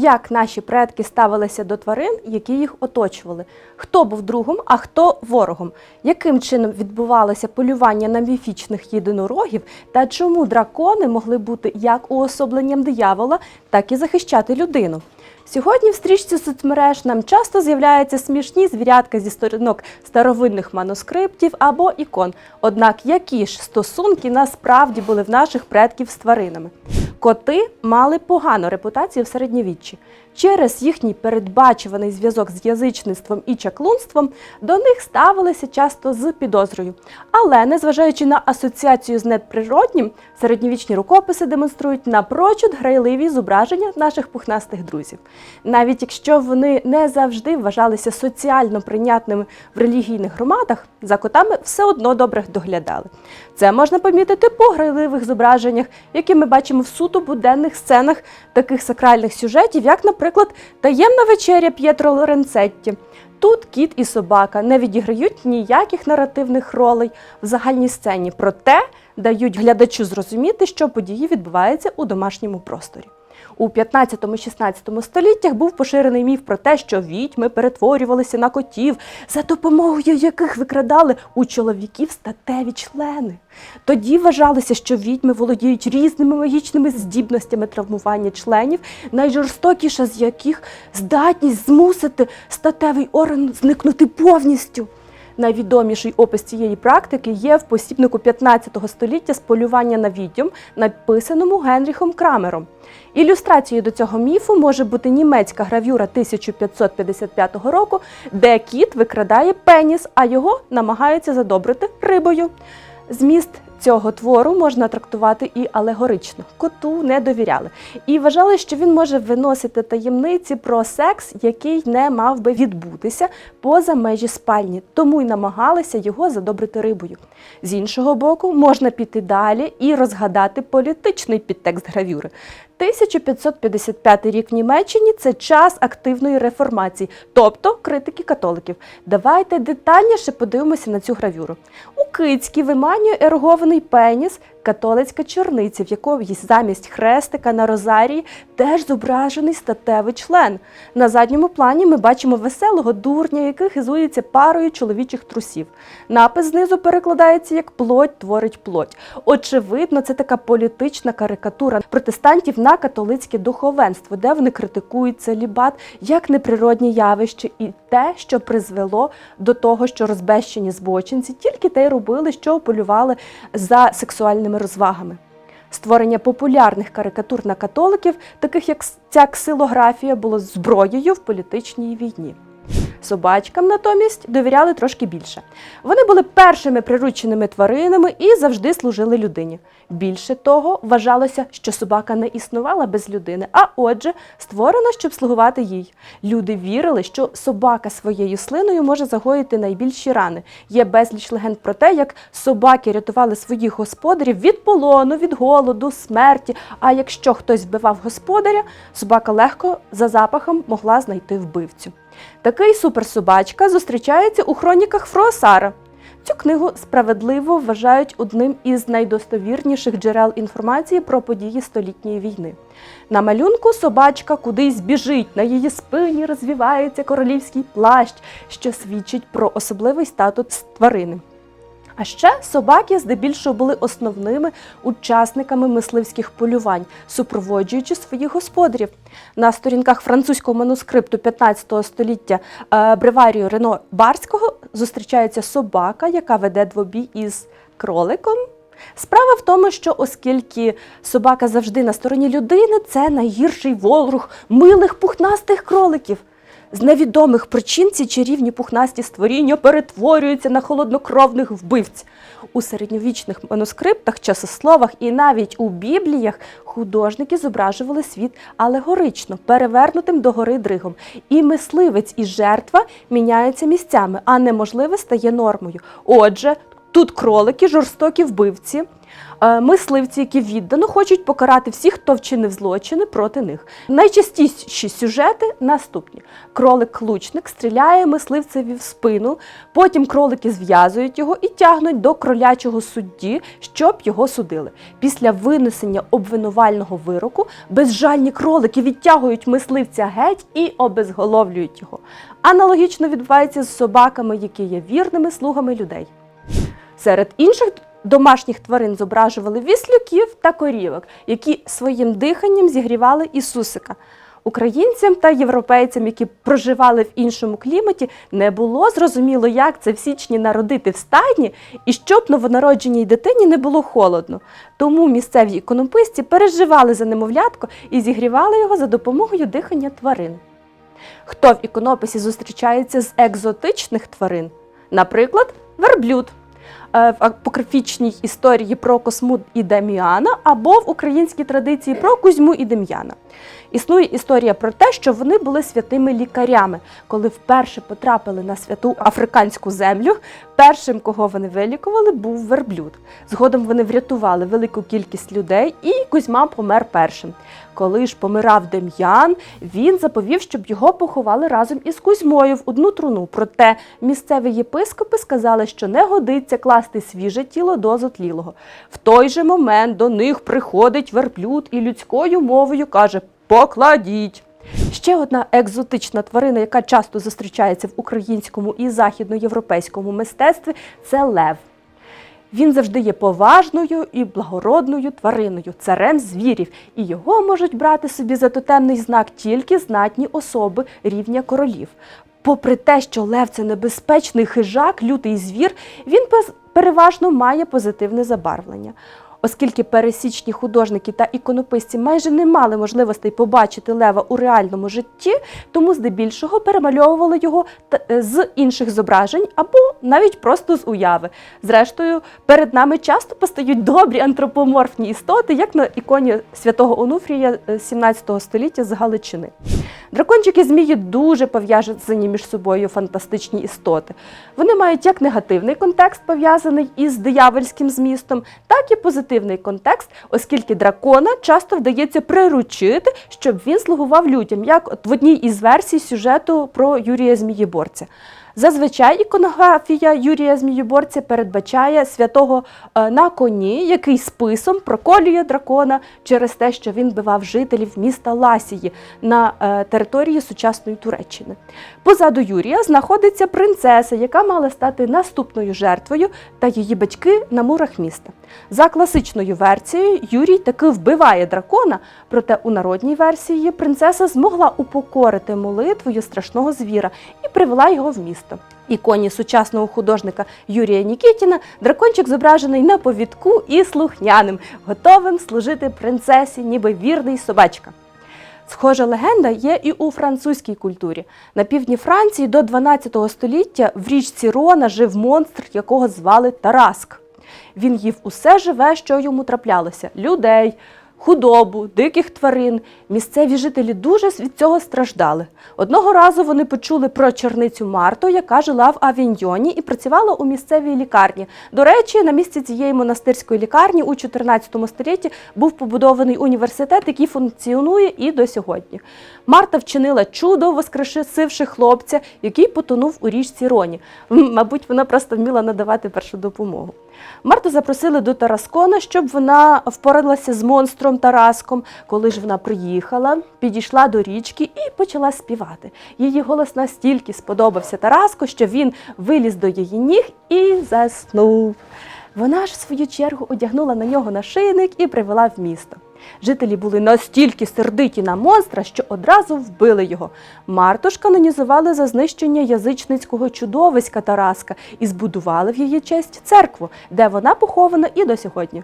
як наші предки ставилися до тварин, які їх оточували, хто був другом, а хто ворогом, яким чином відбувалося полювання на міфічних єдинорогів та чому дракони могли бути як уособленням диявола, так і захищати людину. Сьогодні в стрічці соцмереж нам часто з'являються смішні звірятка зі сторінок старовинних манускриптів або ікон. Однак які ж стосунки насправді були в наших предків з тваринами? Коти мали погану репутацію в середньовіччі. Через їхній передбачуваний зв'язок з язичництвом і чаклунством до них ставилися часто з підозрою. Але незважаючи на асоціацію з надприроднім, середньовічні рукописи демонструють напрочуд грайливі зображення наших пухнастих друзів. Навіть якщо вони не завжди вважалися соціально прийнятними в релігійних громадах, за котами все одно добре доглядали. Це можна помітити по грайливих зображеннях, які ми бачимо в суто буденних сценах таких сакральних сюжетів, як, наприклад, таємна вечеря П'єтро Лоренцетті. Тут кіт і собака не відіграють ніяких наративних ролей в загальній сцені, проте дають глядачу зрозуміти, що події відбуваються у домашньому просторі. У 15-16 століттях був поширений міф про те, що відьми перетворювалися на котів, за допомогою яких викрадали у чоловіків статеві члени. Тоді вважалося, що відьми володіють різними магічними здібностями травмування членів, найжорстокіша з яких здатність змусити статевий орган зникнути повністю. Найвідоміший опис цієї практики є в посібнику 15 століття з полювання на відьом, написаному Генріхом Крамером. Ілюстрацією до цього міфу може бути німецька гравюра 1555 року, де кіт викрадає пеніс, а його намагаються задобрити рибою. Зміст цього твору можна трактувати і алегорично. Коту не довіряли і вважали, що він може виносити таємниці про секс, який не мав би відбутися поза межі спальні, тому й намагалися його задобрити рибою. З іншого боку, можна піти далі і розгадати політичний підтекст гравюри. 1555 рік в Німеччині це час активної реформації, тобто критики католиків. Давайте детальніше подивимося на цю гравюру. Кицькі виманює ерогований пеніс, католицька чорниця, в якої замість хрестика на розарії теж зображений статевий член. На задньому плані ми бачимо веселого дурня, який хизується парою чоловічих трусів. Напис знизу перекладається як плоть творить плоть. Очевидно, це така політична карикатура протестантів на католицьке духовенство, де вони критикують целібат як неприроднє явище і те, що призвело до того, що розбещені збочинці тільки те й робили, що полювали за сексуальними розвагами. Створення популярних карикатур на католиків, таких як ця ксилографія, було зброєю в політичній війні. Собачкам натомість довіряли трошки більше. Вони були першими прирученими тваринами і завжди служили людині. Більше того, вважалося, що собака не існувала без людини, а отже, створена, щоб слугувати їй. Люди вірили, що собака своєю слиною може загоїти найбільші рани. Є безліч легенд про те, як собаки рятували своїх господарів від полону, від голоду, смерті. А якщо хтось вбивав господаря, собака легко за запахом могла знайти вбивцю. Такий суперсобачка зустрічається у хроніках Фроасара. Цю книгу справедливо вважають одним із найдостовірніших джерел інформації про події столітньої війни. На малюнку собачка кудись біжить, на її спині розвівається королівський плащ, що свідчить про особливий статус тварини. А ще собаки здебільшого були основними учасниками мисливських полювань, супроводжуючи своїх господарів. На сторінках французького манускрипту 15 століття е, бреварію Рено Барського зустрічається собака, яка веде двобій із кроликом. Справа в тому, що оскільки собака завжди на стороні людини, це найгірший ворог милих пухнастих кроликів. З невідомих причин ці чарівні пухнасті створіння перетворюються на холоднокровних вбивць. У середньовічних манускриптах, часословах і навіть у бібліях художники зображували світ алегорично, перевернутим догори дригом. І мисливець і жертва міняються місцями, а неможливе стає нормою. Отже, Тут кролики, жорстокі вбивці, е, мисливці, які віддано хочуть покарати всіх, хто вчинив злочини проти них. Найчастіші сюжети наступні: кролик-лучник стріляє мисливцеві в спину, потім кролики зв'язують його і тягнуть до кролячого судді, щоб його судили. Після винесення обвинувального вироку безжальні кролики відтягують мисливця геть і обезголовлюють його. Аналогічно відбувається з собаками, які є вірними слугами людей. Серед інших домашніх тварин зображували віслюків та корівок, які своїм диханням зігрівали Ісусика. Українцям та європейцям, які проживали в іншому кліматі, не було зрозуміло, як це в січні народити в стайні і щоб новонародженій дитині не було холодно. Тому місцеві іконописці переживали за немовлятко і зігрівали його за допомогою дихання тварин. Хто в іконописі зустрічається з екзотичних тварин? Наприклад, верблюд. Е, В апокрифічній історії про Косму і Дем'яна або в українській традиції про Кузьму і Дем'яна. Існує історія про те, що вони були святими лікарями. Коли вперше потрапили на святу африканську землю, першим, кого вони вилікували, був верблюд. Згодом вони врятували велику кількість людей, і Кузьма помер першим. Коли ж помирав Дем'ян, він заповів, щоб його поховали разом із Кузьмою в одну труну. Проте місцеві єпископи сказали, що не годиться класти свіже тіло до зотлілого. В той же момент до них приходить верблюд і людською мовою каже: Покладіть. Ще одна екзотична тварина, яка часто зустрічається в українському і західноєвропейському мистецтві, це лев. Він завжди є поважною і благородною твариною, царем звірів, і його можуть брати собі за тотемний знак тільки знатні особи рівня королів. Попри те, що лев це небезпечний хижак, лютий звір, він переважно має позитивне забарвлення. Оскільки пересічні художники та іконописці майже не мали можливостей побачити лева у реальному житті, тому здебільшого перемальовували його е, з інших зображень або навіть просто з уяви. Зрештою, перед нами часто постають добрі антропоморфні істоти, як на іконі святого Онуфрія е, 17 століття з Галичини. Дракончики змії дуже пов'язані між собою фантастичні істоти. Вони мають як негативний контекст, пов'язаний із диявольським змістом, так і позитивний контекст, оскільки дракона часто вдається приручити, щоб він слугував людям, як от в одній із версій сюжету про Юрія Змієборця. Зазвичай іконографія Юрія Змієборця передбачає святого е, на коні, який списом проколює дракона через те, що він бивав жителів міста Ласії на е, території сучасної Туреччини. Позаду Юрія знаходиться принцеса, яка мала стати наступною жертвою, та її батьки на мурах міста. За класичною версією, Юрій таки вбиває дракона, проте у народній версії принцеса змогла упокорити молитвою страшного звіра і привела його в місто. В іконі сучасного художника Юрія Нікітіна дракончик зображений на повідку і слухняним, готовим служити принцесі, ніби вірний собачка. Схожа легенда є і у французькій культурі. На півдні Франції до 12 століття в річці Рона жив монстр, якого звали Тараск. Він їв усе живе, що йому траплялося: людей, худобу, диких тварин. Місцеві жителі дуже від цього страждали. Одного разу вони почули про черницю Марту, яка жила в Авіньйоні і працювала у місцевій лікарні. До речі, на місці цієї монастирської лікарні у 14 столітті був побудований університет, який функціонує і до сьогодні. Марта вчинила чудо, воскрешивши хлопця, який потонув у річці Роні. Мабуть, вона просто вміла надавати першу допомогу. Марту запросили до Тараскона, щоб вона впоралася з монстром Тараском. Коли ж вона приїхала, підійшла до річки і почала співати. Її голос настільки сподобався Тараску, що він виліз до її ніг і заснув. Вона ж, в свою чергу, одягнула на нього нашийник і привела в місто. Жителі були настільки сердиті на монстра, що одразу вбили його. Марту ж канонізували за знищення язичницького чудовиська Тараска і збудували в її честь церкву, де вона похована і до сьогодні.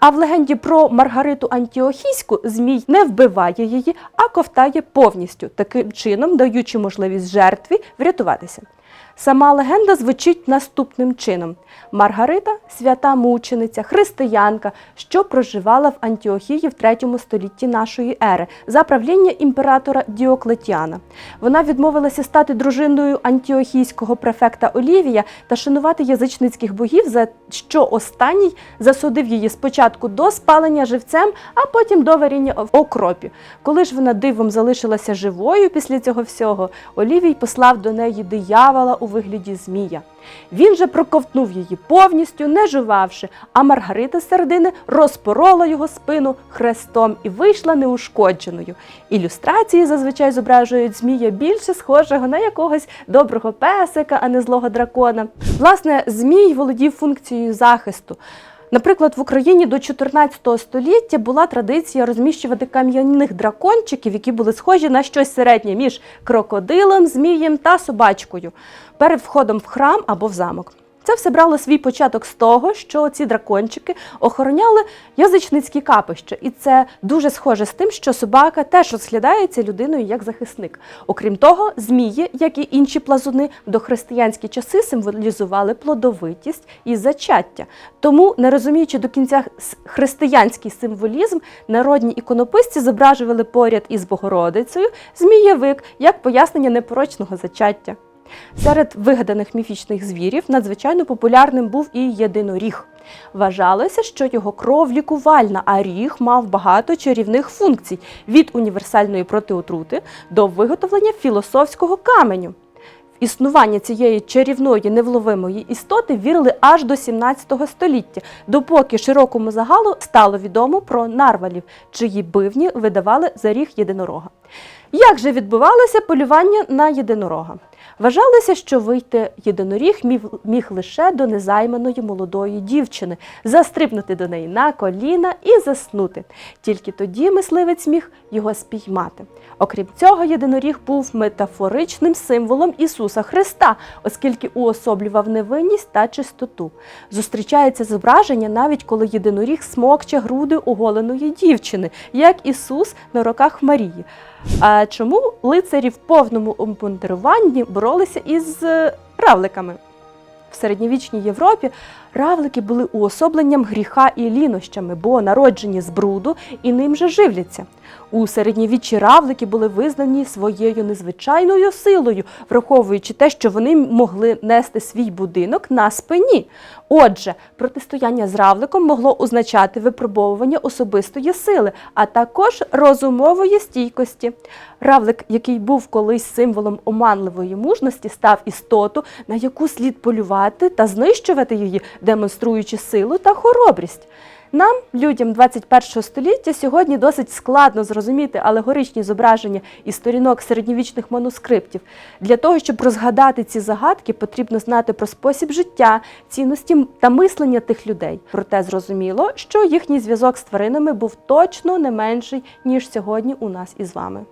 А в легенді про Маргариту Антіохійську змій не вбиває її, а ковтає повністю, таким чином даючи можливість жертві врятуватися. Сама легенда звучить наступним чином: Маргарита свята мучениця, християнка, що проживала в Антіохії в 3 столітті нашої ери за правління імператора Діоклетіана. Вона відмовилася стати дружиною антіохійського префекта Олівія та шанувати язичницьких богів, за що останній засудив її спочатку до спалення живцем, а потім до варіння в окропі. Коли ж вона дивом залишилася живою після цього всього, Олівій послав до неї диявола у вигляді змія. Він же проковтнув її повністю, не жувавши, а Маргарита з середини розпорола його спину хрестом і вийшла неушкодженою. Ілюстрації зазвичай зображують змія більше схожого на якогось доброго песика, а не злого дракона. Власне, змій володів функцією захисту. Наприклад, в Україні до 14 століття була традиція розміщувати кам'яних дракончиків, які були схожі на щось середнє між крокодилом, змієм та собачкою перед входом в храм або в замок. Це все брало свій початок з того, що ці дракончики охороняли язичницькі капища, і це дуже схоже з тим, що собака теж розглядається людиною як захисник. Окрім того, змії, як і інші плазуни, в дохристиянські часи символізували плодовитість і зачаття. Тому, не розуміючи до кінця християнський символізм, народні іконописці зображували поряд із Богородицею змієвик як пояснення непорочного зачаття. Серед вигаданих міфічних звірів надзвичайно популярним був і єдиноріг. Вважалося, що його кров лікувальна, а ріг мав багато чарівних функцій від універсальної протиотрути до виготовлення філософського каменю. Існування цієї чарівної невловимої істоти вірили аж до 17 століття, допоки широкому загалу стало відомо про нарвалів, чиї бивні видавали за ріг єдинорога. Як же відбувалося полювання на єдинорога? Вважалося, що вийти єдиноріг міг, лише до незайманої молодої дівчини, застрибнути до неї на коліна і заснути. Тільки тоді мисливець міг його спіймати. Окрім цього, єдиноріг був метафоричним символом Ісуса Христа, оскільки уособлював невинність та чистоту. Зустрічається зображення навіть коли єдиноріг смокче груди оголеної дівчини, як Ісус на руках Марії. А чому лицарі в повному обмундируванні боролися із е, равликами? В середньовічній Європі равлики були уособленням гріха і лінощами, бо народжені з бруду і ним же живляться. У середньовіччі равлики були визнані своєю незвичайною силою, враховуючи те, що вони могли нести свій будинок на спині. Отже, протистояння з равликом могло означати випробовування особистої сили, а також розумової стійкості. Равлик, який був колись символом оманливої мужності, став істоту, на яку слід полювати та знищувати її, демонструючи силу та хоробрість. Нам, людям 21 століття, сьогодні досить складно зрозуміти алегоричні зображення із сторінок середньовічних манускриптів. Для того, щоб розгадати ці загадки, потрібно знати про спосіб життя, цінності та мислення тих людей. Проте зрозуміло, що їхній зв'язок з тваринами був точно не менший, ніж сьогодні у нас із вами.